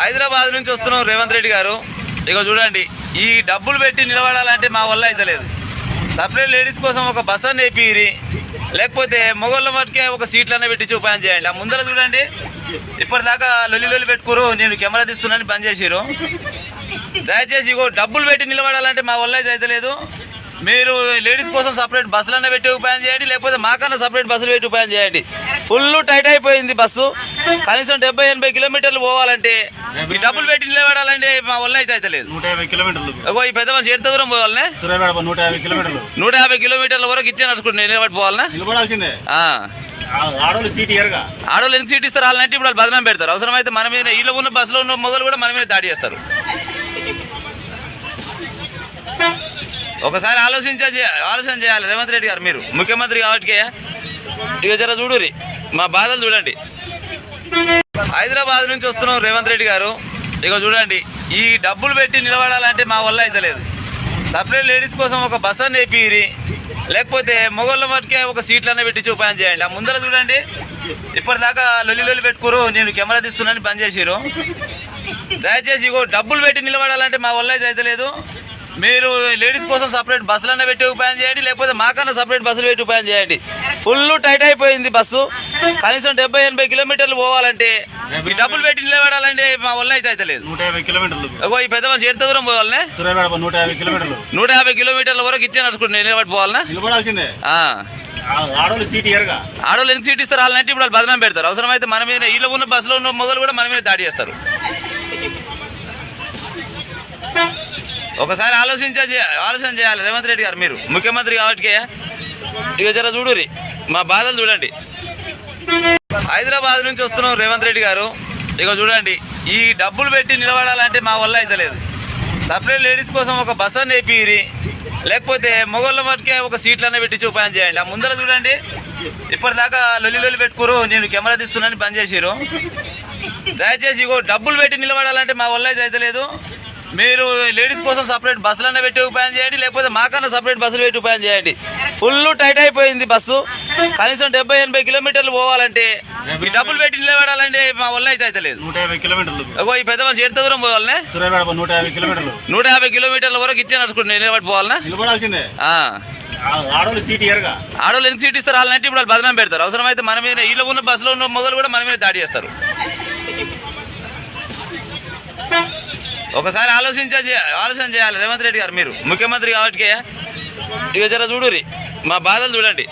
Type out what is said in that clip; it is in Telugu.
హైదరాబాద్ నుంచి వస్తున్నాం రేవంత్ రెడ్డి గారు. ఇక చూడండి ఈ డబ్బులు పెట్టి నిలబడాలంటే మా వల్ల అయితే లేదు. సపరేట్ లేడీస్ కోసం ఒక బస్ అని వేపిరి లేకపోతే మొగోళ్ళ మటుకే ఒక సీట్లనే పెట్టి ఉపాయం చేయండి. ఆ ముందర చూడండి ఇప్పటిదాకా లొల్లి లొల్లి పెట్టుకోరు నేను కెమెరా తీస్తున్నాను బంద్ చేసిరు దయచేసి ఇగో డబ్బులు పెట్టి నిలబడాలంటే మా వల్ల అయితే అయితే లేదు. మీరు లేడీస్ కోసం సపరేట్ బస్సులన్నా పెట్టి ఉపాయం చేయండి లేకపోతే మాకన్నా సపరేట్ బస్సులు పెట్టి ఉపాయం చేయండి. ఫుల్ టైట్ అయిపోయింది బస్సు. కనీసం డెబ్బై ఎనభై కిలోమీటర్లు పోవాలంటే ఈ డబ్బులు పెట్టి నిలబడాలంటే మా వల్ల అయితే అయితే లేదు. నూట యాభై కిలోమీటర్లు. ఇగో ఈ పెద్ద మనిషి ఎంత దూరం పోవాలనే? నూట యాభై కిలోమీటర్లు. నూట యాభై కిలోమీటర్ల వరకు ఇచ్చే నడుచుకుంటే నిలబడి పోవాలనా? నిలబడాల్సిందే. ఆ. ఆ- ఆడవాళ్ళు సీట్ ఇయర్గా ఆడవాళ్ళు ఎన్ని సీట్ ఇస్తారు? వాళ్ళంటే ఇప్పుడు వాళ్ళు బదనాం పెడతారు. అవసరమైతే మన మీద ఇళ్ళ ఉన్న బస్సులో ఉన్న మొగలు కూడా మన మీద దాడి చేస్తారు. ఒకసారి ఆలోచించ ఆలోచన చేయాలి. రేవంత్ రెడ్డి గారు మీరు. ముఖ్యమంత్రి కాబట్టి ఇక జర చూడురి మా బాధలు చూడండి. హైదరాబాద్ నుంచి వస్తున్నాం రేవంత్ రెడ్డి గారు. ఇక చూడండి ఈ డబ్బులు పెట్టి నిలబడాలంటే మా వల్ల అయితే లేదు. సపరేట్ లేడీస్ కోసం ఒక బస్ అని వేపిరి లేకపోతే మొగోళ్ళ మటుకే ఒక సీట్లనే పెట్టి చూపాయం చేయండి. ఆ ముందర చూడండి ఇప్పటిదాకా లొల్లి లొల్లి పెట్టుకోరు నేను కెమెరా తీస్తున్నాను బంద్ చేసిరు దయచేసి ఇగో డబ్బులు పెట్టి నిలబడాలంటే మా వల్ల అయితే అయితే లేదు. మీరు లేడీస్ కోసం సపరేట్ బస్సులన్నా పెట్టి ఉపాయం చేయండి లేకపోతే మాకన్నా సపరేట్ బస్సులు పెట్టి ఉపాయం చేయండి. ఫుల్ టైట్ అయిపోయింది బస్సు. కనీసం డెబ్బై ఎనభై కిలోమీటర్లు పోవాలంటే ఈ డబ్బులు పెట్టి నిలబడాలంటే మా వల్ల అయితే అయితే లేదు. నూట యాభై కిలోమీటర్లు. ఈ పెద్ద మనిషి ఎంత దూరం పోవాలనే? నూట యాభై కిలోమీటర్లు. నూట యాభై కిలోమీటర్ల వరకు ఇచ్చే నడుచుకుంటే నిలబడి పోవాలనా? నిలబడాల్సిందే. ఆ. ఆ- ఆడవాళ్ళు సీట్ ఇయర్గా సీట్ ఇస్తారు? వాళ్ళంటే ఇప్పుడు వాళ్ళు బదనాం పెడతారు. అవసరమైతే మన మీద ఇళ్ళ ఉన్న బస్సులో ఉన్న మొగలు కూడా మన మీద దాడి చేస్తారు. ఒకసారి ఆలోచించ ఆలోచన చేయాలి. రేవంత్ రెడ్డి గారు మీరు. ముఖ్యమంత్రి కాబట్టి ఇక జర చూడురి మా బాధలు చూడండి. హైదరాబాద్ నుంచి వస్తున్నాం రేవంత్ రెడ్డి గారు. ఇక చూడండి ఈ డబ్బులు పెట్టి నిలబడాలంటే మా వల్ల అయితే సపరేట్ లేడీస్ కోసం ఒక బస్ అని లేకపోతే మొగోళ్ళ మటుకే ఒక సీట్లనే పెట్టి చూపాయని చేయండి. ఆ ముందర చూడండి ఇప్పటిదాకా లొల్లి లొల్లి పెట్టుకోరు నేను కెమెరా తీస్తున్నాను బంద్ చేసిరు దయచేసి ఇగో డబ్బులు పెట్టి నిలబడాలంటే మా వల్ల అయితే లేదు. మీరు లేడీస్ కోసం సపరేట్ బస్సులన్నా పెట్టి ఉపాయం చేయండి లేకపోతే మాకన్నా సపరేట్ బస్సులు పెట్టి ఉపాయం చేయండి. ఫుల్ టైట్ అయిపోయింది బస్సు. కనీసం డెబ్బై ఎనభై కిలోమీటర్లు పోవాలంటే డబ్బులు పెట్టి నిలబడాలంటే మా వల్ల అయితే అయితే లేదు. కిలోమీటర్లు. ఈ పెద్ద మనిషి ఎంత దూరం పోవాలనే? నూట యాభై కిలోమీటర్లు. నూట యాభై కిలోమీటర్ల వరకు ఇచ్చే నడుచుకుంటే నిలబడి పోవాలనా? నిలబడాల్సిందే. ఆ. ఆ- ఆడవాళ్ళు సీట్ ఇయర్గా ఎన్ని సీట్ ఇస్తారు? వాళ్ళంటే ఇప్పుడు వాళ్ళు బదనాం పెడతారు. అవసరమైతే మన మీద ఇళ్ళ ఉన్న బస్సులో ఉన్న మొగలు కూడా మన మీద దాడి చేస్తారు. ఒకసారి ఆలోచించ ఆలోచన చేయాలి. రేవంత్ రెడ్డి గారు మీరు. ముఖ్యమంత్రి కాబట్టి ఇక జర చూడురి మా బాధలు చూడండి.